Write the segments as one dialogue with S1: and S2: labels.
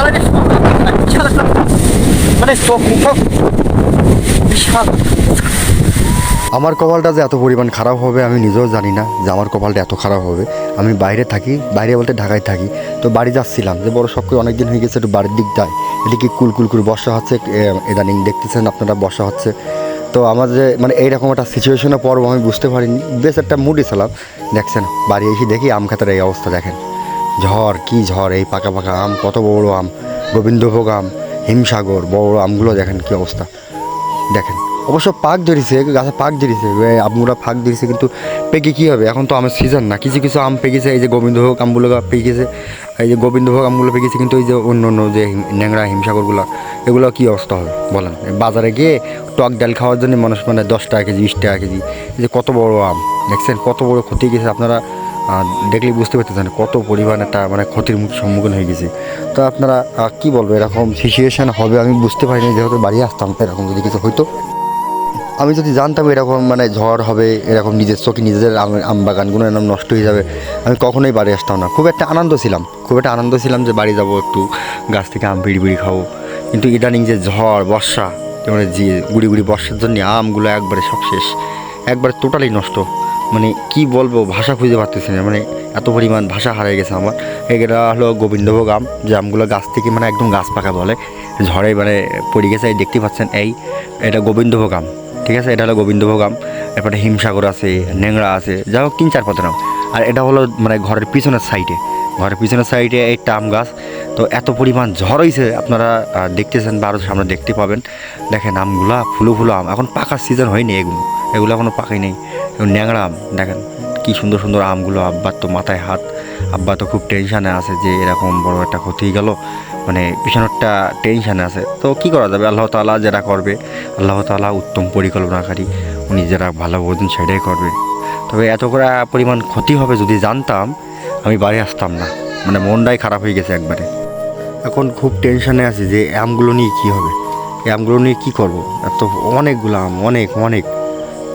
S1: মানে
S2: আমার কপালটা যে এত পরিমাণ খারাপ হবে আমি নিজেও জানি না যে আমার কপালটা এত খারাপ হবে। আমি বাইরে থাকি, বাইরে বলতে ঢাকায় থাকি। তো বাড়ি যাচ্ছিলাম যে বড় শখ করে অনেক দিন হয়ে গেছে একটু বাড়ির দিক যায়। এদিকে কুল কুল করে বর্ষা হচ্ছে? ইদানিং দেখতেছেন আপনারা বর্ষা হচ্ছে। তো আমার যে মানে এইরকম একটা সিচুয়েশনে পর্ব আমি বুঝতে পারিনি। বেশ একটা মুডই ছিলাম। দেখছেন, বাড়ি এসে দেখি আম খাতার এই অবস্থা দেখেন। ঝড়, কি ঝড়, এই পাকা পাকা আম, কত বড় আম, গোবিন্দভোগ আম, হিমসাগর, বড় আমগুলো দেখেন কি অবস্থা। দেখেন, অবশ্য পাক ধরেছে, গাছে পাক ধরেছে আমগুলো পাক ধরেছে কিন্তু পেকে কী হবে? এখন তো আমের সিজন না, কিছু কিছু আম পেকেছে, এই যে গোবিন্দভোগ আমগুলো পেকেছে, এই যে গোবিন্দভোগ আমগুলো পেকেছে, কিন্তু এই যে অন্য অন্য যে ন্যাংরা হিমসাগরগুলো, এগুলো কী অবস্থা হবে? বলেন বাজারে গিয়ে টক ডাল খাওয়ার জন্য মানুষ মানে দশ টাকা কেজি, বিশ টাকা কেজি, এই যে কত বড় আম, দেখছেন? কত বড় ক্ষতি গেছে, আপনারা আহ, দেখলেই বুঝতে পারতেছেন কত পরিমাণ একটা মানে ক্ষতির মুখ সম্মুখীন হয়ে গেছে। তো আপনারা কি বলব এরকম সিচুয়েশান হবে আমি বুঝতে পারিনি যেহেতু বাড়ি আসতাম এরকম যদি কিছু হইতো। আমি যদি জানতাম এরকম মানে ঝড় হবে এরকম নিজের চোখে নিজেদের আম বাগানগুলো এরকম নষ্ট হয়ে যাবে আমি কখনোই বাড়ি আসতাম না। খুব একটা আনন্দ ছিলাম খুব একটা আনন্দ ছিলাম যে বাড়ি যাব একটু গাছ থেকে আম বিড়ি বিড়ি খাব। কিন্তু ইদানিং যে ঝড় বর্ষা মানে যে গুড়ি গুড়ি বর্ষার জন্য আমগুলো একবারে সব শেষ একবারে টোটালি নষ্ট। মানে কি বলব, ভাষা খুঁজে পারতেছি না। মানে এত পরিমাণ ভাষা হারিয়ে গেছে আমার। এগুলো হলো গোবিন্দভোগ আম। যে আমগুলো গাছ থেকে মানে একদম গাছ পাকা বলে। ঝড়ে মানে পড়ে গেছে, এই দেখতে পাচ্ছেন এই, এটা গোবিন্দভোগ আম, ঠিক আছে? এটা হলো গোবিন্দভোগ আম। এরপরে হিমসাগর আছে ন্যাংরা আছে যা হোক, তিন চার নাম আর এটা হলো মানে ঘরের পিছনের সাইডে ঘরের পিছনের সাইডে এই টাম গাছ। তো এত পরিমাণ ঝড় হয়েছে আপনারা দেখতেছেন বা আরও সামনে দেখতে পাবেন। দেখেন আমগুলা, ফুলো ফুলো আম। এখন পাকার সিজন হয়নি এগুলো। এগুলো এখনও পাকাই নেই। ন্যাংরা আম, দেখেন কি সুন্দর সুন্দর আমগুলো, আব্বার তো মাথায় হাত। আব্বা তো খুব টেনশানে আছে যে এরকম বড় একটা ক্ষতি গেল। মানে পিছনেরটা টেনশানে আছে। তো কি করা যাবে? আল্লাহ তাআলা যেটা করবে, আল্লাহ তাআলা উত্তম পরিকল্পনাকারী। উনি যারা ভালো বোঝেন সেটাই করবে। তবে এত করে পরিমাণ ক্ষতি হবে যদি জানতাম, আমি বাড়ি আসতাম না। মানে মনটাই খারাপ হয়ে গেছে একবারে। এখন খুব টেনশানে আছি যে আমগুলো নিয়ে কী হবে? এই আমগুলো নিয়ে কী করব? এত অনেকগুলো আম, অনেক অনেক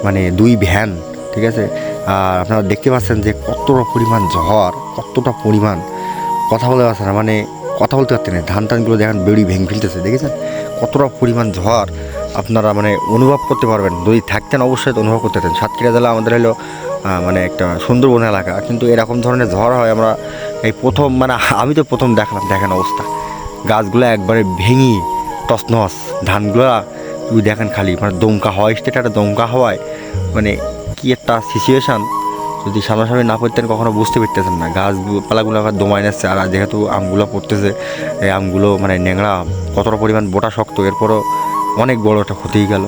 S2: মানে দুই ভ্যান, ঠিক আছে? আর আপনারা দেখতে পাচ্ছেন যে কতটা পরিমাণ ঝড়, কতটা পরিমাণ কথা বলতে পারছে না মানে কথা বলতে পারতেন না। ধান টানগুলো দেখেন বেড়ি ভেঙে ফেলতেছে, দেখেছেন? কতটা পরিমাণ ঝড় আপনারা মানে অনুভব করতে পারবেন। যদি থাকতেন অবশ্যই অনুভব করতে পারতেন। সাতক্ষীরা জেলা আমাদের হলো মানে একটা সুন্দরবন এলাকা। কিন্তু এরকম ধরনের ঝড় হয়, আমরা এই প্রথম মানে আমি তো প্রথম দেখলাম, দেখেন অবস্থা। গাছগুলো একবারে ভেঙে টসনস ধানগুলো তুই দেখেন খালি মানে দমকা হয় সেটা একটা দমকা হওয়ায়। মানে কী একটা সিচুয়েশান যদি সামনাসামনি না পড়তেন কখনো বুঝতে পারতেছেন না। গাছ পালাগুলো আবার দমায় নিচ্ছে, আর যেহেতু আমগুলো পড়তেছে, এই আমগুলো মানে ন্যাংরা কতটা পরিমাণ বোটা শক্ত, এরপরও অনেক বড় একটা ক্ষতিই গেল।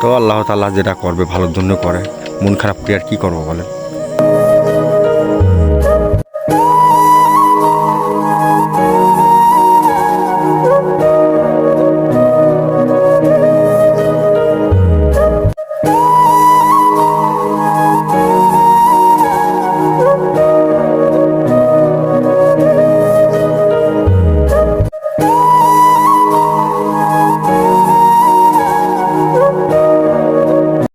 S2: তো আল্লাহ তাল্লাহ যেটা করবে, ভালোর জন্য করে। মন খারাপ কি আর কী করব বলেন?